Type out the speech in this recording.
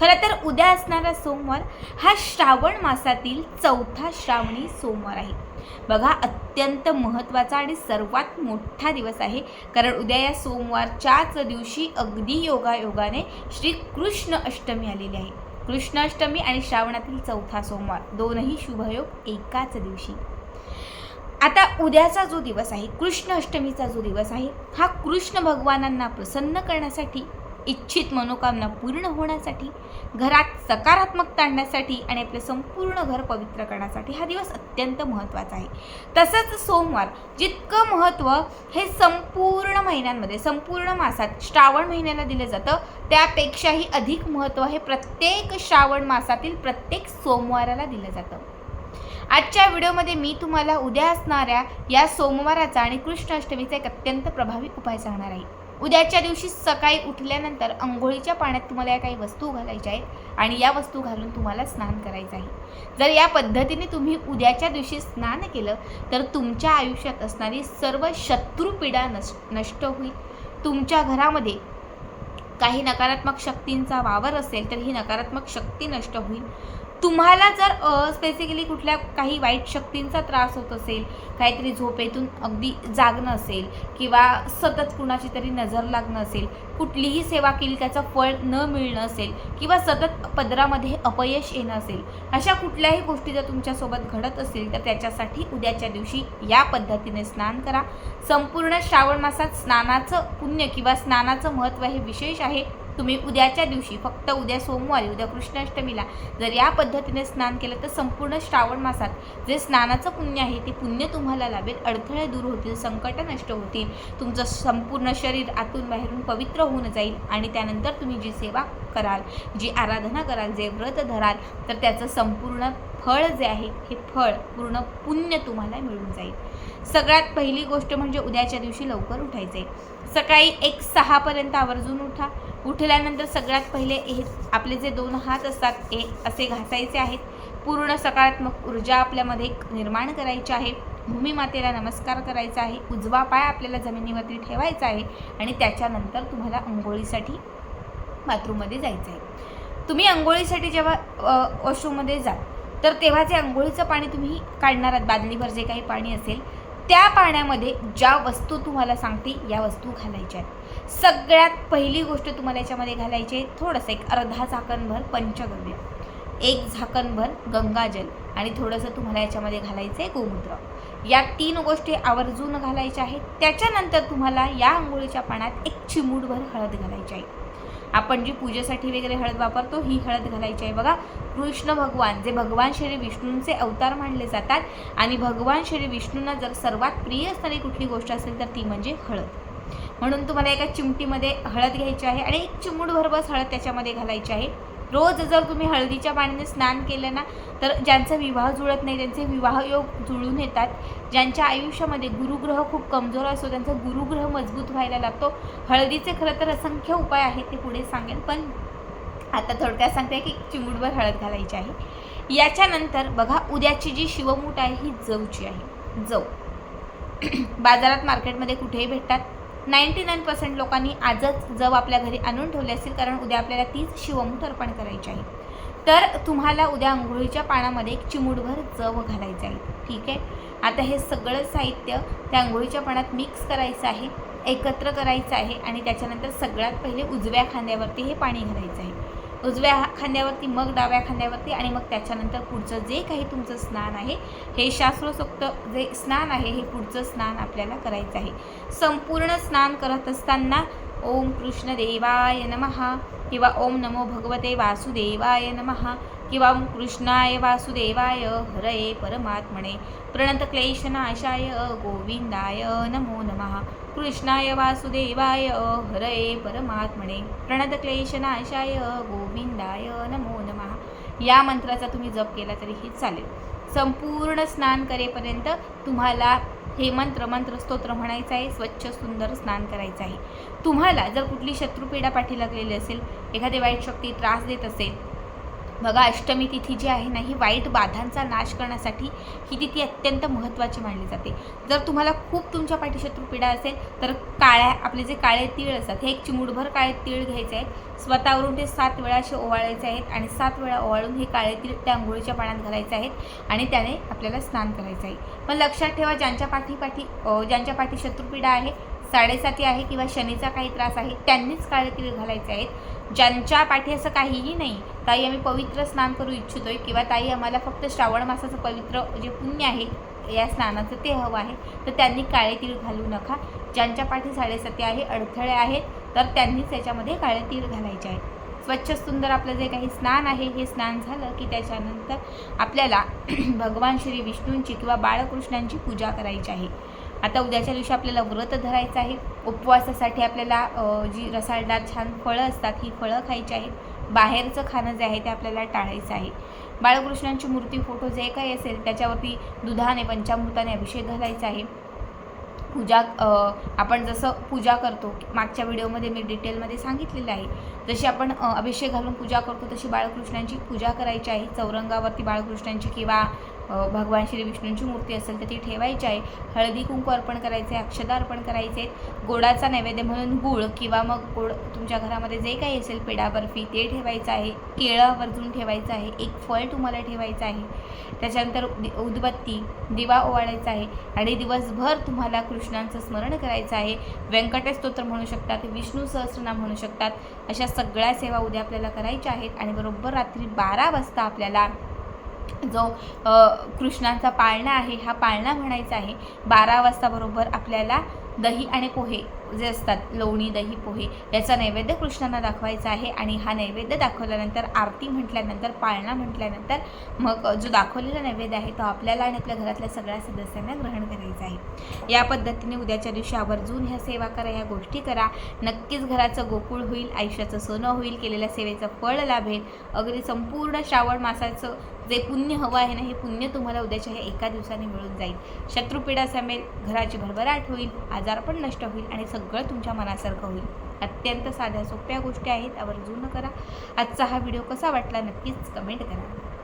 खरं तर उद्या असणारा सोमवार हा श्रावण मासातील चौथा श्रावणी सोमवार आहे. बघा अत्यंत महत्त्वाचा आणि सर्वात मोठा दिवस आहे. कारण उद्या या सोमवारच्याच दिवशी अगदी योगायोगाने श्री कृष्ण अष्टमी आलेली आहे. कृष्णाष्टमी आणि श्रावणातील चौथा सोमवार दोनही शुभयोग एकाच दिवशी. आता उद्याचा जो दिवस आहे कृष्ण अष्टमीचा जो दिवस आहे हा कृष्ण भगवानांना प्रसन्न करण्यासाठी इच्छित मनोकामना पूर्ण होण्यासाठी घरात सकारात्मकता आणण्यासाठी आणि आपलं संपूर्ण घर पवित्र करण्यासाठी हा दिवस अत्यंत महत्त्वाचा आहे. तसंच सोमवार जितकं महत्त्व हे संपूर्ण महिन्यांमध्ये संपूर्ण मासात श्रावण महिन्याला दिलं जातं त्यापेक्षाही अधिक महत्त्व हे प्रत्येक श्रावण मासातील प्रत्येक सोमवाराला दिलं जातं. आजच्या व्हिडिओमध्ये मी तुम्हाला उद्या असणाऱ्या या सोमवाराचा आणि कृष्णाष्टमीचा एक अत्यंत प्रभावी उपाय सांगणार आहे. उद्याच्या दिवशी सकाळी उठल्यानंतर अंघोळीच्या पाण्यात तुम्हाला या काही वस्तू घालायच्या आहेत आणि या वस्तू घालून तुम्हाला स्नान करायचं आहे. जर या पद्धतीने तुम्ही उद्याच्या दिवशी स्नान केलं तर तुमच्या आयुष्यात असणारी सर्व शत्रुपीडा नश नष्ट होईल. तुमच्या घरामध्ये काही नकारात्मक शक्तींचा वावर असेल तर ही नकारात्मक शक्ती नष्ट होईल. तुम्हाला जर स्पेसिकली कुठल्या काही वाईट शक्तींचा त्रास होत असेल काहीतरी झोपेतून अगदी जागणं असेल किंवा सतत कुणाची तरी नजर लागणं असेल कुठलीही सेवा केली त्याचं फळ न मिळणं असेल किंवा सतत पदरामध्ये अपयश येणं असेल अशा कुठल्याही गोष्टी जर तुमच्यासोबत घडत असेल तर त्याच्यासाठी उद्याच्या दिवशी या पद्धतीने स्नान करा. संपूर्ण श्रावण मासात स्नानाचं पुण्य किंवा स्नानाचं महत्त्व हे विशेष आहे. तुम्ही उद्याच्या दिवशी फक्त उद्या सोमवारी उद्या कृष्णाष्टमीला जर या पद्धतीने स्नान केलं तर संपूर्ण श्रावण मासात जे स्नानाचं पुण्य आहे ते पुण्य तुम्हाला लाभेल. अडथळे दूर होतील संकट नष्ट होतील. तुमचं संपूर्ण शरीर आतून बाहेरून पवित्र होऊन जाईल आणि त्यानंतर तुम्ही जी सेवा कराल जी आराधना कराल जे व्रत धराल तर त्याचं संपूर्ण फळ जे आहे हे फळ पूर्ण पुण्य तुम्हाला मिळून जाईल. सगळ्यात पहिली गोष्ट म्हणजे उद्याच्या दिवशी लवकर उठायचं आहे सकाळी एक सहापर्यंत आवर्जून उठा. उठल्यानंतर सगळ्यात पहिले हे आपले जे दोन हात असतात हे असे घासायचे आहेत. पूर्ण सकारात्मक ऊर्जा आपल्यामध्ये निर्माण करायची आहे. भूमिमातेला नमस्कार करायचा आहे. उजवा पाय आपल्याला जमिनीवरती ठेवायचा आहे आणि त्याच्यानंतर तुम्हाला अंघोळीसाठी बाथरूममध्ये जायचं आहे. तुम्ही अंघोळीसाठी जेव्हा वॉशरूममध्ये जाल तर तेव्हा जे अंघोळीचं पाणी तुम्ही काढणार आहात बादलीभर जे काही पाणी असेल त्या पाण्यामध्ये ज्या वस्तू तुम्हाला सांगते या वस्तू घालायच्या आहेत. सगळ्यात पहिली गोष्ट तुम्हाला याच्यामध्ये घालायची आहे थोडंसं एक अर्धा झाकणभर पंचगव्य एक झाकणभर गंगाजल आणि थोडंसं तुम्हाला याच्यामध्ये घालायचं आहे गोमूत्र. या तीन गोष्टी आवर्जून घालायच्या आहेत. त्याच्यानंतर तुम्हाला या आंघोळीच्या पाण्यात एक चिमूटभर हळद घालायची आहे. आपण जी पूजेसाठी वगैरे हळद वापरतो ही हळद घालायची आहे. बघा कृष्ण भगवान जे भगवान श्री विष्णूंचे अवतार मानले जातात आणि भगवान श्री विष्णूंना जर सर्वात प्रिय असणारी कुठली गोष्ट असेल तर ती म्हणजे हळद. म्हणून तुम्हाला एका चिमटीमध्ये हळद घ्यायची आहे आणि एक चिमूटभर बस हळद त्याच्यामध्ये घालायची आहे. रोज जर तुम्ही हळदीच्या पाण्याने स्नान केलं ना तर ज्यांचा विवाह जुळत नाही त्यांचे विवाह योग जुळून येतात. ज्यांच्या आयुष्यामध्ये गुरुग्रह खूप कमजोर असतो त्यांचा गुरुग्रह मजबूत व्हायला लागतो. हळदीचे खरं तर असंख्य उपाय आहेत ते पुढे सांगेन. पण आता थोडक्यात सांगते की चिमूटभर हळद घालायची आहे. याच्यानंतर बघा उद्याची जी शिवमूठ आहे ही जवची आहे. जव. बाजारात मार्केटमध्ये कुठेही भेटतात. नाईंटी नाईन पर्सेंट लोकांनी आजच जव आपल्या घरी आणून ठेवले असतील कारण उद्या आपल्याला तीच शिवमूठ अर्पण करायची आहे. तर तुम्हाला उद्या आंघोळीच्या पाण्यामध्ये एक चिमूटभर जव घालायचं आहे. ठीक आहे? आता हे सगळं साहित्य त्या आंघोळीच्या पाण्यात मिक्स करायचं आहे एकत्र करायचं आहे आणि त्याच्यानंतर सगळ्यात पहिले उजव्या खांद्यावरती हे पाणी घालायचं आहे. उजव्या खांद्यावरती मग डाव्या खांद्यावरती आणि मग त्याच्यानंतर पुढचं जे काही तुमचं स्नान आहे हे शास्त्रोसोक्त जे स्नान आहे हे पुढचं स्नान आपल्याला करायचं आहे. संपूर्ण स्नान करत असताना ओम कृष्णदेवाय नमहा किंवा ओम नमो भगवते वासुदेवाय नमहा किंवा ओम कृष्णाय वासुदेवाय हरये परमात्मने. प्रणत क्लेशनाशाय गोविंदाय नमो नमः. कृष्णाय वासुदेवाय हरये परमात्मने. प्रणत क्लेशनाशाय गोविंदाय नमो नमः. या मंत्राचा तुम्ही जप केला तरीही चालेल. संपूर्ण स्नान करेपर्यंत तुम्हाला हे मंत्र मंत्र स्तोत्र म्हणायचं आहे. स्वच्छ सुंदर स्नान करायचं आहे. तुम्हाला जर कुठली शत्रुपीडा पाठी लागलेली असेल एखादी वाईट शक्ती त्रास देत असेल बघा अष्टमी तिथी जी आहे ना ही वाईट बाधांचा नाश करण्यासाठी ही तिथी अत्यंत महत्त्वाची मानली जाते. जर तुम्हाला खूप तुमच्या पाठी शत्रुपीडा असेल तर काळ्या आपले जे काळे तीळ असतात हे एक चिमुडभर काळे तीळ घ्यायचे आहेत. स्वतःवरून ते सात वेळा असे ओवाळायचे आहेत आणि सात वेळा ओवाळून हे काळे तीळ त्या आंघोळीच्या पाण्यात घालायचे आहेत आणि त्याने आपल्याला स्नान करायचं आहे. पण लक्षात ठेवा ज्यांच्या पाठी पाठी ज्यांच्या पाठी शत्रुपीडा आहे साडेसाती आहे किंवा शनीचा काही त्रास आहे त्यांनीच काळे तीळ घालायचे आहेत. ज्यांच्या पाठी असं काहीही नाही ताई आम्ही पवित्र स्नान करू इच्छितो आहे किंवा ताई आम्हाला फक्त श्रावण मासाचं पवित्र जे पुण्य आहे या स्नानाचं ते हवं आहे तर त्यांनी काळे तीळ घालू नका. ज्यांच्या पाठी साडेसाती आहे अडथळे आहेत तर त्यांनीच त्याच्यामध्ये काळे तीळ घालायचे आहेत. स्वच्छ सुंदर आपलं जे काही स्नान आहे हे स्नान झालं की त्याच्यानंतर आपल्याला भगवान श्री विष्णूंची किंवा बाळकृष्णांची पूजा करायची आहे. आता उद्याच्या दिवशी आपल्याला व्रत धरायचं आहे. उपवासासाठी आपल्याला जी रसाळदार छान फळं असतात ही फळं खायची आहेत. बाहेरचं खाणं जे आहे ते आपल्याला टाळायचं आहे. बाळकृष्णांची मूर्ती फोटो जे काही असेल त्याच्यावरती दुधाने पंचामृताने अभिषेक घालायचा आहे. पूजा आपण जसं पूजा करतो मागच्या व्हिडिओमध्ये मी डिटेलमध्ये सांगितलेलं आहे. जशी आपण अभिषेक घालून पूजा करतो तशी बाळकृष्णांची पूजा करायची आहे. चौरंगावरती बाळकृष्णांची किंवा भगवान श्री विष्णूंची मूर्ती असेल तर ती ठेवायची आहे. हळदी कुंकू अर्पण करायचे आहे अक्षदा अर्पण करायचे. आहेत गोडाचा नैवेद्य म्हणून गूळ किंवा मग गोड तुमच्या घरामध्ये जे काही असेल पेढा बर्फी ते ठेवायचं आहे. केळं आवर्जून ठेवायचं आहे. एक फळ तुम्हाला ठेवायचं आहे. त्याच्यानंतर दि- उदबत्ती दिवा ओवाळायचा आहे. आणि दिवसभर तुम्हाला कृष्णांचं स्मरण करायचं आहे. व्यंकटेश स्तोत्र म्हणू शकतात विष्णू सहस्रनाम म्हणू शकतात. अशा सगळ्या सेवा उद्या आपल्याला करायच्या आहेत. आणि बरोबर रात्री बारा वाजता आपल्याला जो कृष्णाचा कृष्णांचा पाळणा आहे हा पाळणा म्हणायचा आहे बारा वाजता बरोबर आपल्याला दही आणि पोहे जे असतात लोणी दही पोहे याचा नैवेद्य कृष्णांना दाखवायचा आहे आणि हा नैवेद्य दाखवल्यानंतर आरती म्हटल्यानंतर पाळणा म्हटल्यानंतर मग जो दाखवलेला नैवेद्य आहे तो आपल्याला आणि आपल्या घरातल्या सगळ्या सदस्यांना ग्रहण करायचा आहे. या पद्धतीने उद्याच्या दिवशी आवर्जून ह्या सेवा करा ह्या गोष्टी करा. नक्कीच घराचं गोकुळ होईल आयुष्याचं सोनं होईल केलेल्या सेवेचं फळ लाभेल. अगदी संपूर्ण श्रावण मासाचं जे पुण्य हवं आहे ना हे पुण्य तुम्हाला उद्याच्या ह्या एका दिवसाने मिळून जाईल. शत्रुपीडा समेल घराची भरभराट होईल आजार पण नष्ट होईल आणि सगळं तुमच्या मनासारखं होईल. अत्यंत साध्या सोप्या गोष्टी आहेत आवर्जून करा. आजचा हा व्हिडिओ कसा वाटला नक्कीच कमेंट करा.